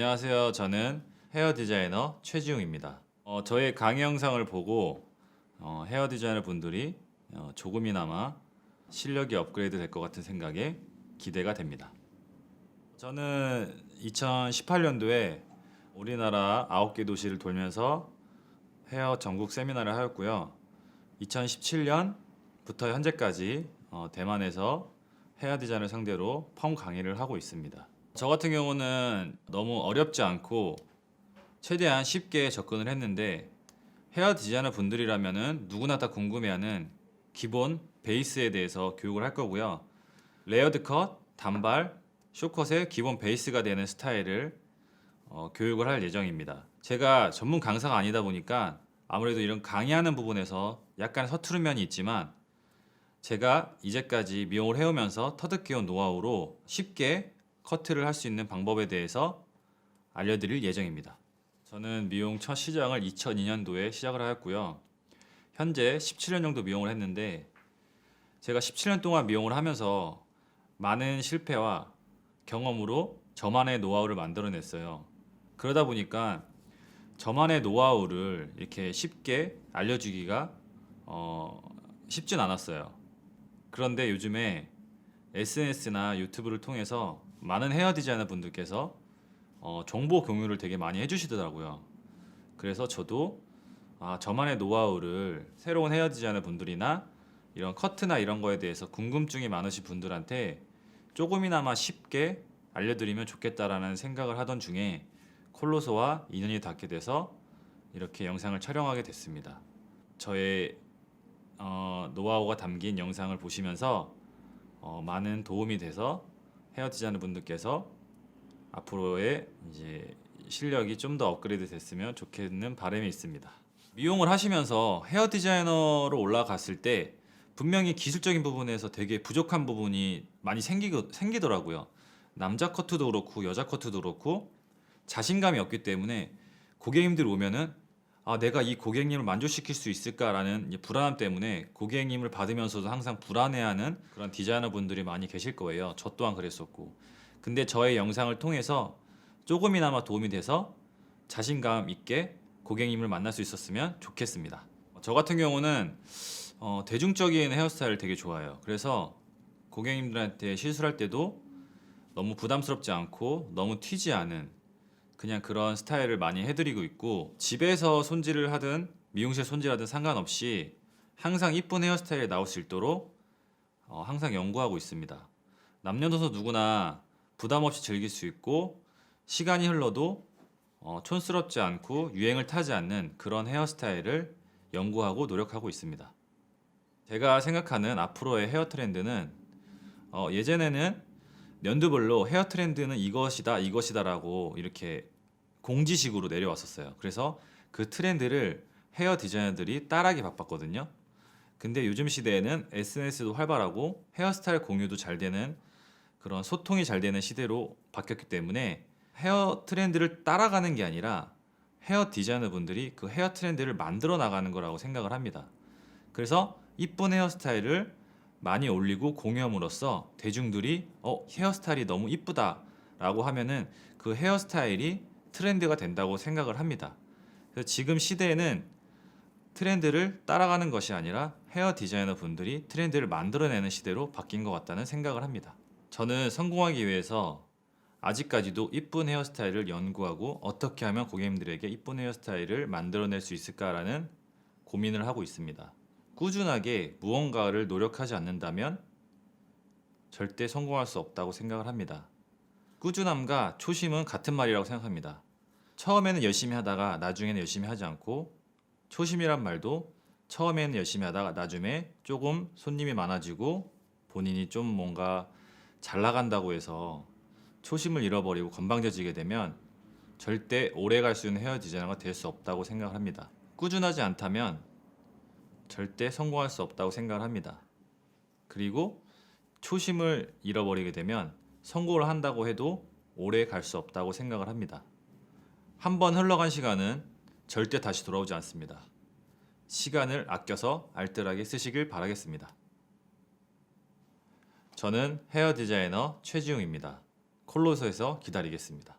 안녕하세요. 저는 헤어 디자이너 최지웅입니다. 어, 저의 강의 영상을 보고 어, 헤어 디자이너 분들이 어, 조금이나마 실력이 업그레이드 될 것 같은 생각에 기대가 됩니다. 저는 2018년도에 우리나라 9개 도시를 돌면서 헤어 전국 세미나를 하였고요. 2017년부터 현재까지 어, 대만에서 헤어 디자인을 상대로 펌 강의를 하고 있습니다. 저 같은 경우는 너무 어렵지 않고 최대한 쉽게 접근을 했는데 헤어 디자이너 분들이라면은 누구나 다 궁금해하는 기본 베이스에 대해서 교육을 할 거고요. 레이어드 컷, 단발, 쇼컷의 기본 베이스가 되는 스타일을 어, 교육을 할 예정입니다. 제가 전문 강사가 아니다 보니까 아무래도 이런 강의하는 부분에서 약간 서투른 면이 있지만 제가 이제까지 미용을 해오면서 터득해온 노하우로 쉽게 커트를 할 수 있는 방법에 대해서 알려드릴 예정입니다. 저는 미용 첫 시장을 2002년도에 시작을 하였고요. 현재 17년 정도 미용을 했는데 제가 17년 동안 미용을 하면서 많은 실패와 경험으로 저만의 노하우를 만들어냈어요. 그러다 보니까 저만의 노하우를 이렇게 쉽게 알려주기가 어, 쉽진 않았어요. 그런데 요즘에 SNS나 유튜브를 통해서 많은 헤어 디자이너 분들께서 어, 정보 공유를 되게 많이 해주시더라고요. 그래서 저도 아, 저만의 노하우를 새로운 헤어 디자이너 분들이나 이런 커트나 이런 거에 대해서 궁금증이 많으신 분들한테 조금이나마 쉽게 알려드리면 좋겠다라는 생각을 하던 중에 콜로소와 인연이 닿게 돼서 이렇게 영상을 촬영하게 됐습니다. 저의 어, 노하우가 담긴 영상을 보시면서 어, 많은 도움이 돼서 헤어 디자이너 분들께서 앞으로의 이제 실력이 좀 더 업그레이드 됐으면 좋겠는 바람이 있습니다. 미용을 하시면서 헤어 디자이너로 올라갔을 때 분명히 기술적인 부분에서 되게 부족한 부분이 많이 생기고, 생기더라고요. 남자 커트도 그렇고 여자 커트도 그렇고 자신감이 없기 때문에 고객님들 오면은 아 내가 이 고객님을 만족시킬 수 있을까라는 불안함 때문에 고객님을 받으면서도 항상 불안해하는 그런 디자이너 분들이 많이 계실 거예요. 저 또한 그랬었고. 근데 저의 영상을 통해서 조금이나마 도움이 돼서 자신감 있게 고객님을 만날 수 있었으면 좋겠습니다. 저 같은 경우는 어, 대중적인 헤어스타일을 되게 좋아해요. 그래서 고객님들한테 시술할 때도 너무 부담스럽지 않고 너무 튀지 않은 그냥 그런 스타일을 많이 해드리고 있고 집에서 손질을 하든 미용실 손질하든 상관없이 항상 이쁜 헤어스타일이 나올 수 있도록 어, 항상 연구하고 있습니다. 남녀노소 누구나 부담 없이 즐길 수 있고 시간이 흘러도 어, 촌스럽지 않고 유행을 타지 않는 그런 헤어스타일을 연구하고 노력하고 있습니다. 제가 생각하는 앞으로의 헤어 트렌드는 어, 예전에는 연도별로 헤어 트렌드는 이것이다 이것이다라고 이렇게 공지식으로 내려왔었어요. 그래서 그 트렌드를 헤어 디자이너들이 따라하기 바빴거든요. 근데 요즘 시대에는 SNS도 활발하고 헤어스타일 공유도 잘 되는 그런 소통이 잘 되는 시대로 바뀌었기 때문에 헤어 트렌드를 따라가는 게 아니라 헤어 디자이너 분들이 그 헤어 트렌드를 만들어 나가는 거라고 생각을 합니다. 그래서 이쁜 헤어스타일을 많이 올리고 공유함으로써 대중들이 어 헤어스타일이 너무 이쁘다라고 하면은 그 헤어스타일이 트렌드가 된다고 생각을 합니다. 그래서 지금 시대에는 트렌드를 따라가는 것이 아니라 헤어 디자이너 분들이 트렌드를 만들어내는 시대로 바뀐 것 같다는 생각을 합니다. 저는 성공하기 위해서 아직까지도 이쁜 헤어스타일을 연구하고 어떻게 하면 고객님들에게 이쁜 헤어스타일을 만들어낼 수 있을까라는 고민을 하고 있습니다. 꾸준하게 무언가를 노력하지 않는다면 절대 성공할 수 없다고 생각을 합니다. 꾸준함과 초심은 같은 말이라고 생각합니다. 처음에는 열심히 하다가 나중에는 열심히 하지 않고 초심이란 말도 처음에는 열심히 하다가 나중에 조금 손님이 많아지고 본인이 좀 뭔가 잘 나간다고 해서 초심을 잃어버리고 건방져지게 되면 절대 오래 갈 수 있는 헤어 디자이너가 될 수 없다고 생각을 합니다. 꾸준하지 않다면 절대 성공할 수 없다고 생각을 합니다. 그리고 초심을 잃어버리게 되면 성공을 한다고 해도 오래 갈 수 없다고 생각을 합니다. 한 번 흘러간 시간은 절대 다시 돌아오지 않습니다. 시간을 아껴서 알뜰하게 쓰시길 바라겠습니다. 저는 헤어 디자이너 최지웅입니다. 콜로소에서 기다리겠습니다.